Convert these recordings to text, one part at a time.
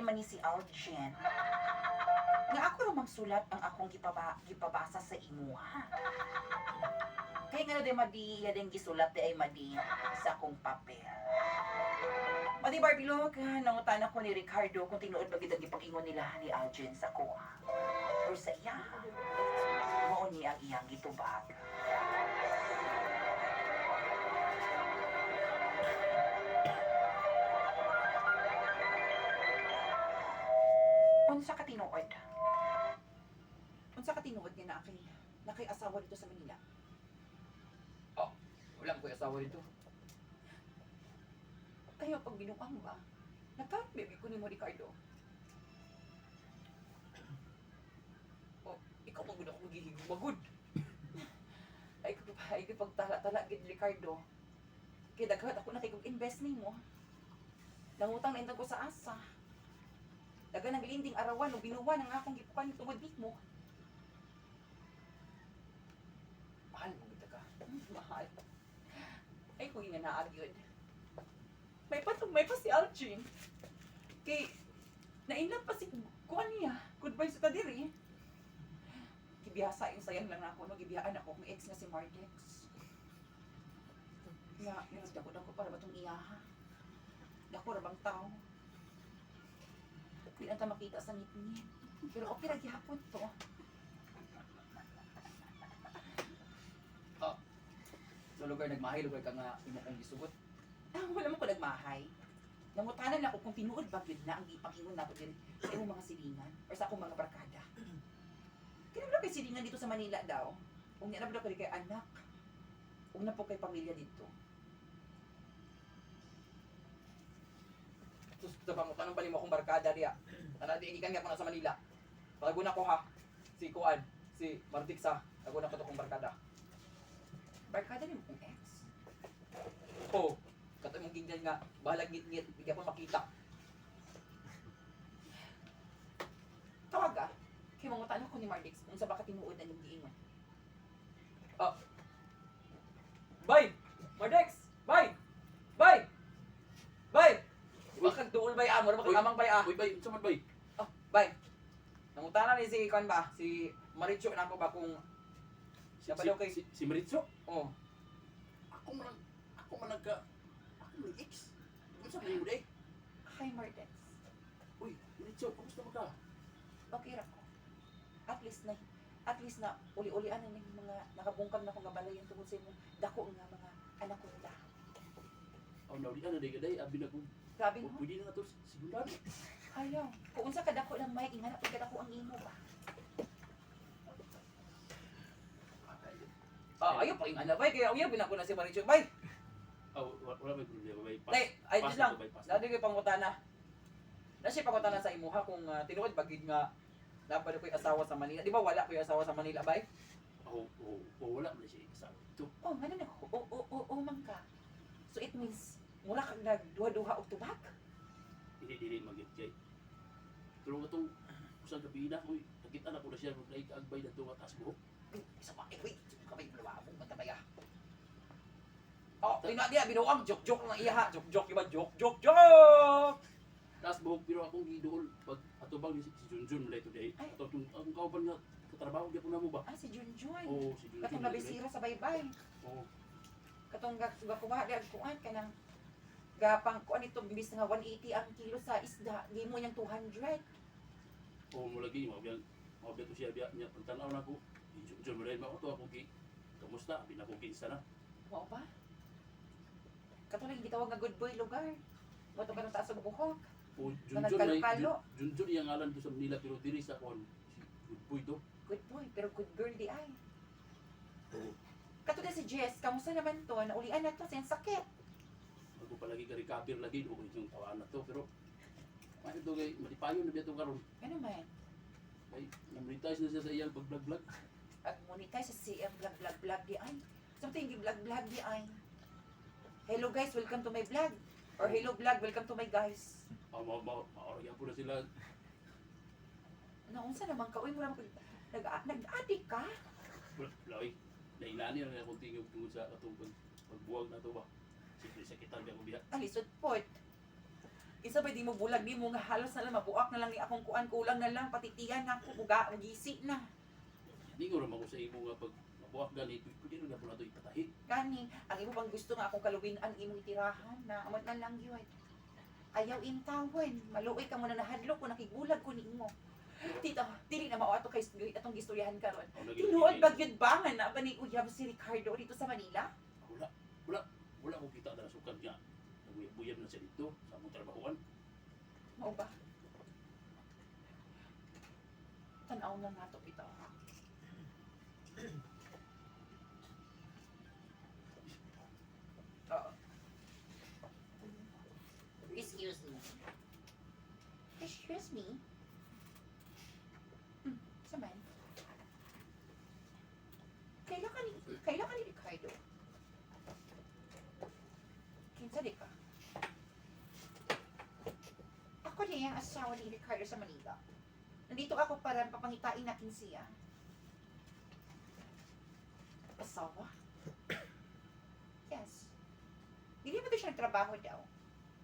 man ni si Aljen. Nga ako ra magsulat ang akong gipaba, gipabasa sa imo ha. Kaya nga na din madi, iya gisulat di ay madi sa akong papel. Madi Barbilog, nangutan ako ni Ricardo kung tinuod ba gitang gipagingon nila ni Aljen sa ko. Or sa iya. Mao ni ang iyang gitubag. Unsa ka tinuod? Unsa ka tinuod nga na kay nakay asawa dito sa Manila? Wala ko asawa dito. Kayo pag binuang ba? Nagka-baby ko ni mo Ricardo. Oh, ikaw magud ako magiging magud. Ay ko ay ko pagtala-tala gid Ricardo. Kay daghan ako na kay invest nimo. Nangutang na ko sa asa. Daghan ang linding arawan ug binuwan ang akong gipukan tungod nimo. Mahal mo kita ka. Mahal. Ay, kung nga naa yun. May pa may pa si Alchin. Kay, nainlove pa si kuan niya. Goodbye sa tadiri. Gibiyasa yung sayang lang ako. No? Gibiyaan ako ng ex nga si Martex. Nga, nga, dako ko para ba itong iyaha? Dako ra bang tao? Di na ta makita sa ngit-ngit. Pero okay ra gihapon to. Sa lugar nagmahay, lugar ka nga imo kong gisugot. Ah, wala mo ko nagmahay. Nangutanan ako kung tinuod ba yun na ang ipakingon nato din sa imong mga silingan or sa akong mga barkada. Kinabla kay silingan dito sa Manila daw. Kung niya nabla ko kay anak. Kung na po kay pamilya dito. Sus, sa pang tanong pa nimo akong barkada diya. Ana di ikan nga sa Manila. Bago na ko ha. Si Kuan, si Martiksa, ako na ko to kong barkada. Barkada ni mo kong ex. Oh, kato mong gignan nga, bahalag ngit-ngit, bigyan ko makita. Tawag ah. Kaya mangutan ko ni Mardix kung sa baka tinuod na yung giingon. Bay! Mardex! Bay! Bay! Bay! Di duol bay amo? Di ba kag amang bay ah? Uy, bay, man bay? Oh, bay! Nangutana ni si Kuan ba? Si Maricho na ko ba kung Si, Siya pa daw kay- si, si Maritzo? oh, Ako man, ako man nagka, ako man ex. Unsa man yung day? Hi Mardix. Uy, Maritzo, kumusta mo ka? Okay ra ko. At least na at least na uli-ulian na ning mga nakabungkag na ko nga balay yung tungkol sa imong dako nga mga anak ko nila. Oh, nauli na day gaday, abi na ko. Grabe no? Pwede na to, sigurado. Ayaw. Kung unsa ka dako lang may ingana pag dako ang imo ba. ah, ayaw pa yung anak bay, kaya ayaw binako na si Maricho. Bay! Oh, wala, may problema, bay. Tay, ay na lang. Dati ko'y pangutana. Na siya pangutana sa imuha kung uh, tinuod bagid nga dapat ko'y asawa sa Manila. Di ba wala ko'y asawa sa Manila, bay? Oh, oh, oh, wala man siya. Ito, Oh, ano na o o o o man ka. So it means mura kag nagduha-duha og tubak. hindi, hindi, magit kay. Pero itong, usang gabi na, uy, nakita na ko na siya, naglaig agbay na ito, atas buhok. Isa pa, eh, wait. Kamay, balawa mo, matabay ah. Oh, tingnan niya, binuang, joke-joke lang iya ha. Joke-joke, iba, joke-joke, joke! Taas buhok, pero akong gidool, pag atubang si, Junjun mulay today. Ay. Ato, ang kauban nga, katrabaho, ako na mo ba? Ah, si Junjun. Oo, si Junjun. Katong nabisira sa baybay. Oo. Katong ga gakuha di ag kuan kanang gapang kuan ito bimbis nga 180 ang kilo sa isda, di mo niyang 200. Oo, mo lagi, mabiyan, mabiyan to siya, biya, niya, pagtanaw na ko, Junjun mulay, mo to ako ki, kamusta, binakukinsa na. Mao ba? Lagi gitawag nga good boy lugar. Mo to kanang taas sa buhok. O, Junjun. Jun- Junjun, yung ngalan to sa Manila, pero diri sa kon, Good Boy to. Good boy, pero good girl di ay. Oo. Katong si Jess, kamusta naman to? Naulian na to, siyang sakit. Ako palagi ka recover lagi, o itong tawaan na to, pero, ano to kay, malipayon na biya to karon Ano man? Ay, namonetize na siya sa iyang pag-vlog-vlog. At monetize sa CM vlog vlog vlog di ay. Something gi vlog vlog di ay. Hello guys, welcome to my vlog. Or hello vlog, welcome to my guys. Ah, ma ma maorya po na sila. Naunsa naman ka? Uy, mo nag nag-adik ka? Laway, nailani na akong tingog tungod sa atong pag, pagbuwag na to ba. Sa kitan biya ko biya. Ang lisod pot. Isa ba di mo bulag di mo nga halos na lang mabuak na lang ni akong kuan kulang na lang patitigan na ako buga gisi na. Hindi ko naman ko sa imo nga pag mabuak ganito, pwede rin na po na ito ipatahi. Gani, ang imo bang gusto nga akong kaluwin ang imong itirahan na amot na lang yun. Ayaw intawon. Maluoy ka mo na nahadlok ko nakigulag ko nimo. Tita, dili na mao ato kay atong gistoryahan karon. Tinuod ba gyud ba nga na ba ni uyab si Ricardo dito sa Manila? Wala, wala, wala ko kita na sukan niya. Naguyab na siya dito sa among trabahoan. Mao ba? Tanaw na nato kita. Oo. Excuse me. Excuse me. Hmm, saman. Kailan ka ni, kailan ka ni Ricardo? Di ka? Ako din ang asawa ni Ricardo sa Manila. Nandito ako para papangitain natin siya. Asawa? Yes. Hindi to siya nagtrabaho daw.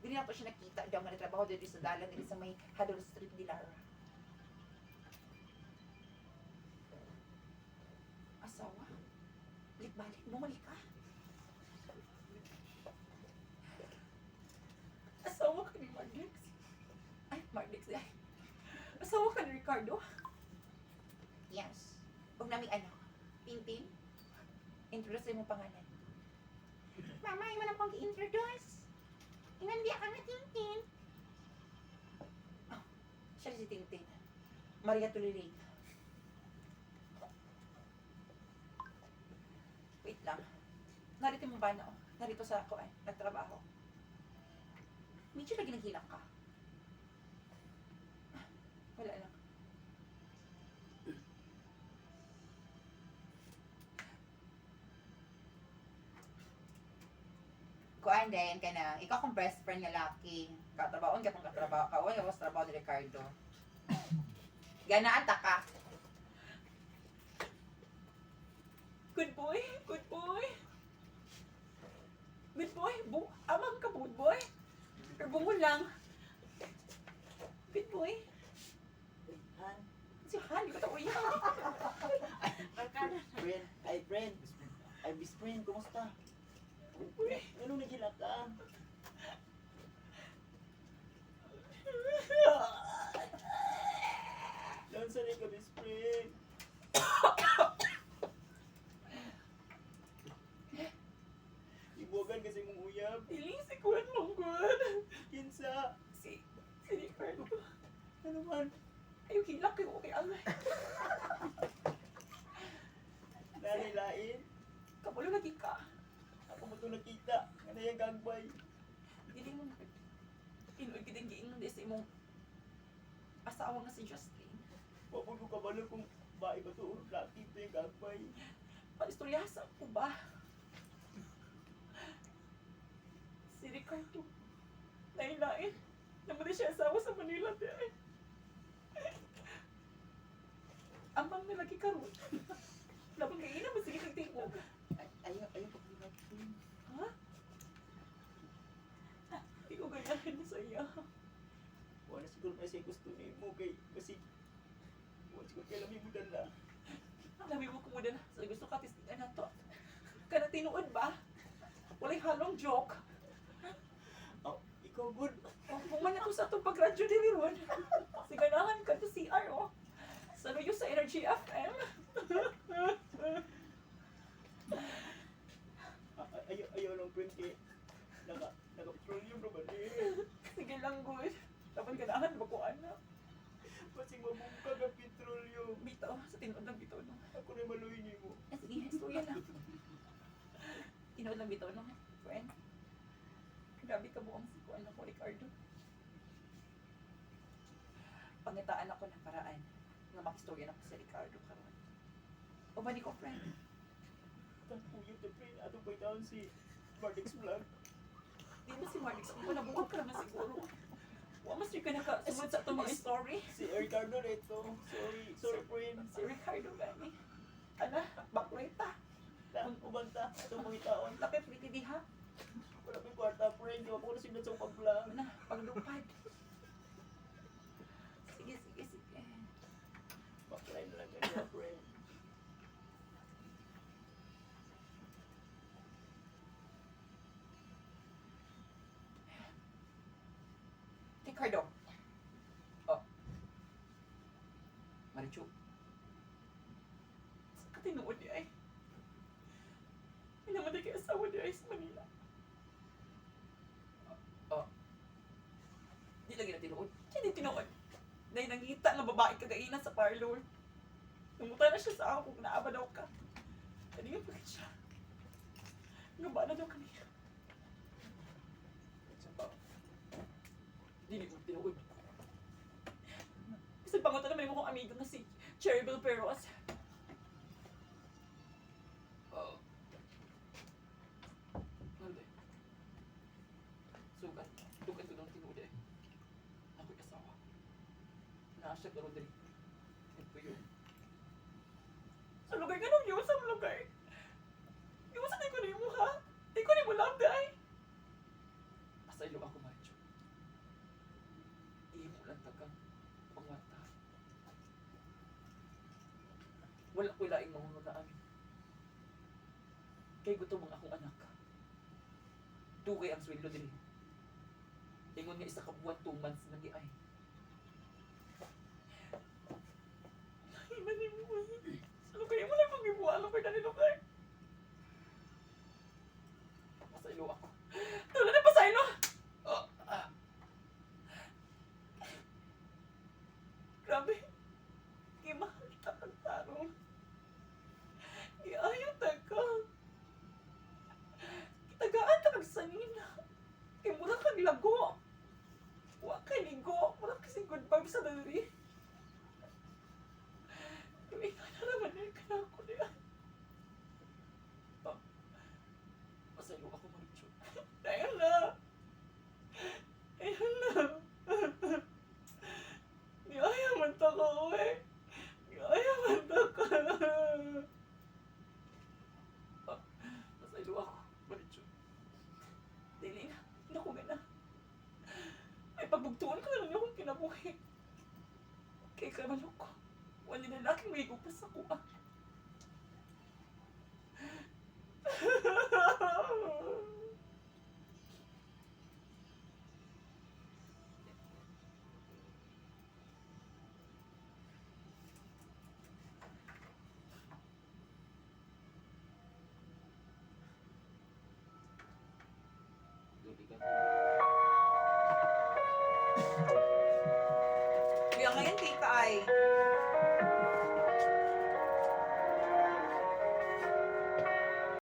Hindi na siya nakita daw nga nagtrabaho dito sa dalan dito sa may Hadol Street, Dilara. Asawa? Balik-balik, bumalik ka. Asawa ka ni Mardix. Ay, Mardix ay. Asawa ka ni Ricardo? Yes. Huwag namin anak. Tintin? Introduce mo pangalan. Mama, iwan na pong i-introduce. Inandiya ka na, Tintin. Oh, siya si Tintin. Maria Tulilig. Wait lang. Narito mo ba na? oh? Narito sa ako ay, nagtrabaho. Medyo lagi naghilang ka. Wala lang. Kuan din ka na. Ikaw kong best friend nga laki. Katrabaon ka kung katrabaho ka. Uy, was trabaho ni Ricardo. Ganaan ta ka. Good boy, good boy. Good boy, bu amang ka good boy. Or bungo lang. Good boy. Han, Si Han, di ko tayo yan. Friend, ay friend. Ay best friend, kumusta? Ano nagila ka? Sa ka best friend. Ibuwagan kasi mong uyab. Piling si Kuan Mongkwan. Kinsa. Si, si Ricardo. Ano man? Ayaw hilak kayo kay Alay. Nanilain. Kapulo lagi ka. Ako mo ito nakita. Ano yung gagbay? Dili mo Inuwi kitang giingon di sa imong asawa nga si Justin. Wapag ko kabalo kung ba iba to. Laki ito yung gagbay. Palistoryasa ko ba? Si Ricardo. Nainain. Naman siya asawa sa Manila di ay. Amang na lagi karon. Labang kayo na sige nagtingog. Ay- Ayaw, ayaw pa pinagpin. Ha? Hindi ko ganyahin sa iya. Wala siguro na siya gusto ni mo kay kasi wala siguro kaya lamig mo dala. Alam mo kung na. So gusto ka tistingan na to. Kana tinuod ba? Walay halong joke. Oh, ikaw good. Oh, Human ako sa itong pag-radyo din ron. Siganahan ka to CR, oh. Sa luyo sa Energy FM. Ah, ah, Ayaw, ayaw lang friend kay naka, naka petroleum naman eh. Sige lang, good. Tapos ganahan, bakuan na. Masing mabungka ka petroleum. Bitaw, sa tinuod ng bitaw, no. Ako na maluhin niyo mo. Eh, sige, istorya lang. Tinuod ng bitaw, no. Friend. Grabe ka Kuan ako, Ricardo. Pangitaan ako ng paraan nga makistorya na ko si Ricardo karon. O ba ni ko, friend? Tapuyot na friend. Atong pagtaon si Mardix Vlog. Di ba si Marnix? Kung nabuhat ka naman siguro. Wa mas ka nakasunod sa itong mga story. Si Ricardo Reto. Sorry, sorry friend. Si Ricardo gani. Ana, baklita. Ta, ubanta. Atong pagtaon. Lapit piti diha. Sa pag-vlog? Na, paglupad. Sige, sige, sige. Pakilay na lang kanina, friend. Ricardo. Marichu, Sa katinuod di ay. Minamatay kay asawa di ay sa Manila. di lagi na tinuod. Kini tinuod. Nangita nga babae kagainan sa parlor. Numuta na siya sa ako kung naaba daw ka. Kani nga bakit siya. Nga ba na daw pa. Dili mo tinuod. Kasi pangutan naman mo kong amigo na si Cherryville Perros. Oo. Nande. Sugat. Dugan ko ng tinuod eh. Ako'y asawa. Naasya ka Rodri. Ito yun. Sa lugar nga nung yun, sa lugar. Yung sa ko ni mo ha? Di ko ni mo lang day. Asa ilo ako, Marichu. Ihimo lang tagang pangwata. Wala ko laing mangungutaan. Kay gutom ang akong anak. Tugay ang sweldo din. Ingon nga isa ka buwan, two months na ay. Ay, mani mo eh. Sa lugar mo lang mag-ibuha. Lugar na ni lugar. Asa ilo ako. Tulad na pa sa ino. Oh, ah. Grabe. Gimahal kita ang tarong. Giayo ta ka. Kitagaan ta kag sanina. Kay mura kag lago. Wa kay ligo. Mura kasi good vibes sa dali. Pero ikaw na naman eh. Kaya ako niya. Asa ilo ako, Marichu. Dahil na. Ayun na. Niaya man ta ka, uwe. Niaya man ta ka. Asa ilo ako, Marichu. Dili na. Naku na. Ay, pagbugtuan ko na lang akong kinabuhi. Kay kamalok ko. Wala na laking may gupas ako ah. Dili ka.